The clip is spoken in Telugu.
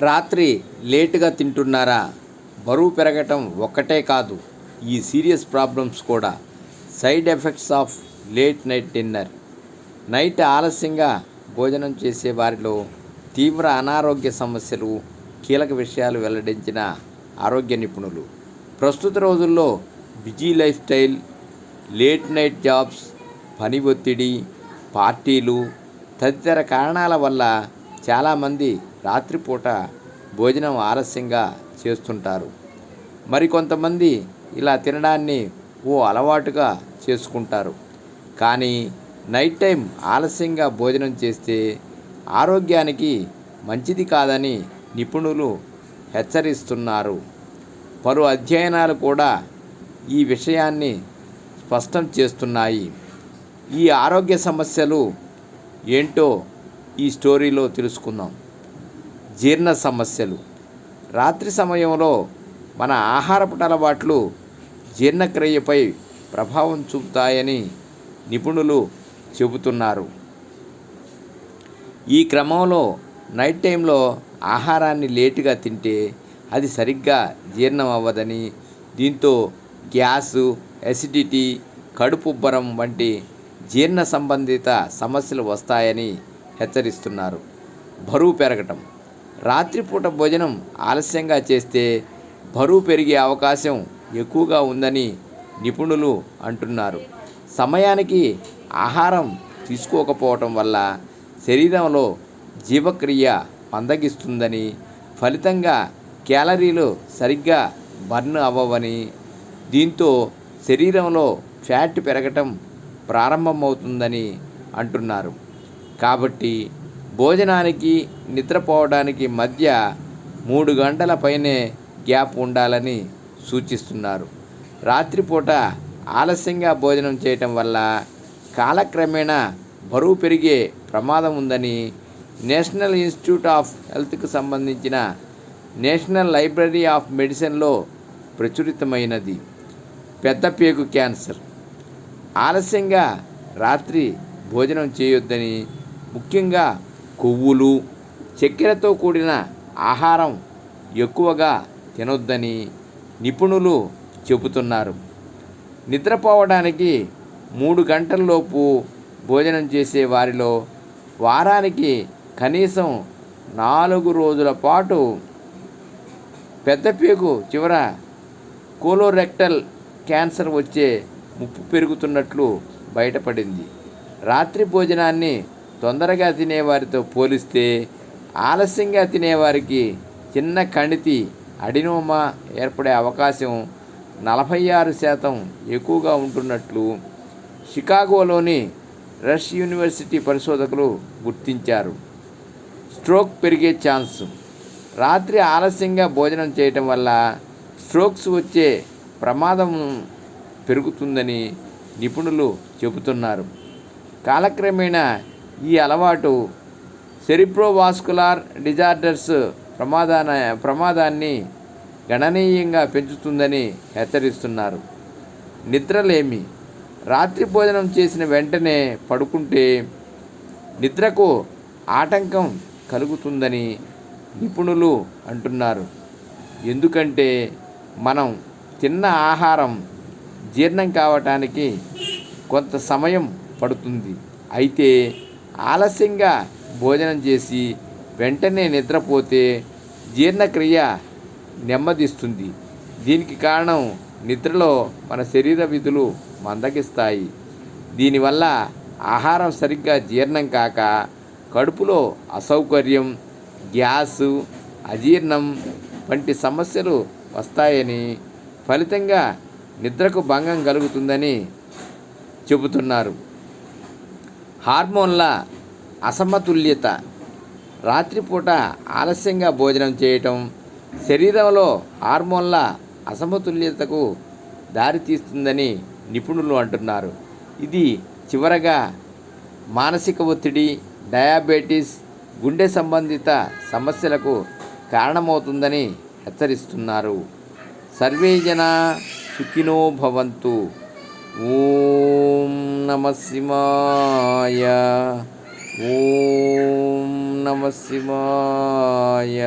రాత్రి లేటుగా తింటున్నారా? బరువు పెరగటం ఒక్కటే కాదు ఈ సీరియస్ ప్రాబ్లమ్స్ కూడా. Side effects of late night dinner. Night ఆలస్యంగా భోజనం చేసే వారిలో తీవ్ర అనారోగ్య సమస్యలు కీలక విషయాలు వెల్లడించిన ఆరోగ్య నిపుణులు. ప్రస్తుత రోజుల్లో busy lifestyle late night jobs పని ఒత్తిడి పార్టీలు తదితర కారణాల వల్ల చాలామంది రాత్రిపూట భోజనం ఆలస్యంగా చేస్తుంటారు. మరికొంతమంది ఇలా తినడాన్ని ఓ అలవాటుగా చేసుకుంటారు. కానీ నైట్ టైం ఆలస్యంగా భోజనం చేస్తే ఆరోగ్యానికి మంచిది కాదని నిపుణులు హెచ్చరిస్తున్నారు. పలు అధ్యయనాలు కూడా ఈ విషయాన్ని స్పష్టం చేస్తున్నాయి. ఈ ఆరోగ్య సమస్యలు ఏంటో ఈ స్టోరీలో తెలుసుకుందాం. జీర్ణ సమస్యలు. రాత్రి సమయంలో మన ఆహారపు అలవాట్లు జీర్ణక్రియపై ప్రభావం చూపుతాయని నిపుణులు చెబుతున్నారు. ఈ క్రమంలో నైట్ టైంలో ఆహారాన్ని లేటుగా తింటే అది సరిగ్గా జీర్ణం అవ్వదని దీంతో గ్యాసు ఎసిడిటీ కడుపుబ్బరం వంటి జీర్ణ సంబంధిత సమస్యలు వస్తాయని హెచ్చరిస్తున్నారు. బరువు పెరగటం. రాత్రిపూట భోజనం ఆలస్యంగా చేస్తే బరువు పెరిగే అవకాశం ఎక్కువగా ఉందని నిపుణులు అంటున్నారు. సమయానికి ఆహారం తీసుకోకపోవటం వల్ల శరీరంలో జీవక్రియ మందగిస్తుందని ఫలితంగా క్యాలరీలు సరిగ్గా బర్న్ అవ్వవని దీంతో శరీరంలో ఫ్యాట్ పెరగటం ప్రారంభమవుతుందని అంటున్నారు. కాబట్టి భోజనానికి నిద్రపోవడానికి మధ్య మూడు గంటల పైనే గ్యాప్ ఉండాలని సూచిస్తున్నారు. రాత్రిపూట ఆలస్యంగా భోజనం చేయటం వల్ల కాలక్రమేణా బరువు పెరిగే ప్రమాదం ఉందని నేషనల్ ఇన్స్టిట్యూట్ ఆఫ్ హెల్త్కు సంబంధించిన నేషనల్ లైబ్రరీ ఆఫ్ మెడిసిన్లో ప్రచురితమైనది. పెద్ద పేగు క్యాన్సర్. ఆలస్యంగా రాత్రి భోజనం చేయొద్దని ముఖ్యంగా కొవ్వులు చక్కెరతో కూడిన ఆహారం ఎక్కువగా తినొద్దని నిపుణులు చెబుతున్నారు. నిద్రపోవడానికి మూడు గంటల్లోపు భోజనం చేసే వారిలో వారానికి కనీసం నాలుగు రోజుల పాటు పెద్దపేగు చివర కోలోరెక్టల్ క్యాన్సర్ వచ్చే ముప్పు పెరుగుతున్నట్లు బయటపడింది. రాత్రి భోజనాన్ని తొందరగా తినేవారితో పోలిస్తే ఆలస్యంగా తినేవారికి చిన్న కణితి అడినోమా ఏర్పడే అవకాశం నలభై ఆరు శాతం ఎక్కువగా ఉంటున్నట్లు షికాగోలోని రష్ యూనివర్సిటీ పరిశోధకులు గుర్తించారు. స్ట్రోక్ పెరిగే ఛాన్స్. రాత్రి ఆలస్యంగా భోజనం చేయటం వల్ల స్ట్రోక్స్ వచ్చే ప్రమాదం పెరుగుతుందని నిపుణులు చెబుతున్నారు. కాలక్రమేణా ఈ అలవాటు సెరిప్రోవాస్కులార్ డిజార్డర్స్ ప్రమాదాన ప్రమాదాన్ని గణనీయంగా పెంచుతుందని హెచ్చరిస్తున్నారు. నిద్రలేమి. రాత్రి భోజనం చేసిన వెంటనే పడుకుంటే నిద్రకు ఆటంకం కలుగుతుందని నిపుణులు అంటున్నారు. ఎందుకంటే మనం తిన్న ఆహారం జీర్ణం కావటానికి కొంత సమయం పడుతుంది. అయితే ఆలస్యంగా భోజనం చేసి వెంటనే నిద్రపోతే జీర్ణక్రియ నెమ్మదిస్తుంది. దీనికి కారణం నిద్రలో మన శరీర విధులు మందగిస్తాయి. దీనివల్ల ఆహారం సరిగ్గా జీర్ణం కాక కడుపులో అసౌకర్యం గ్యాసు అజీర్ణం వంటి సమస్యలు వస్తాయని ఫలితంగా నిద్రకు భంగం కలుగుతుందని చెబుతున్నారు. హార్మోన్ల అసమతుల్యత. రాత్రిపూట ఆలస్యంగా భోజనం చేయటం శరీరంలో హార్మోన్ల అసమతుల్యతకు దారితీస్తుందని నిపుణులు అంటున్నారు. ఇది చివరగా మానసిక ఒత్తిడి డయాబెటీస్ గుండె సంబంధిత సమస్యలకు కారణమవుతుందని హెచ్చరిస్తున్నారు. సర్వేజన సుఖినో భవంతు. ఓం నమ శివాయ ఓం నమ శివాయ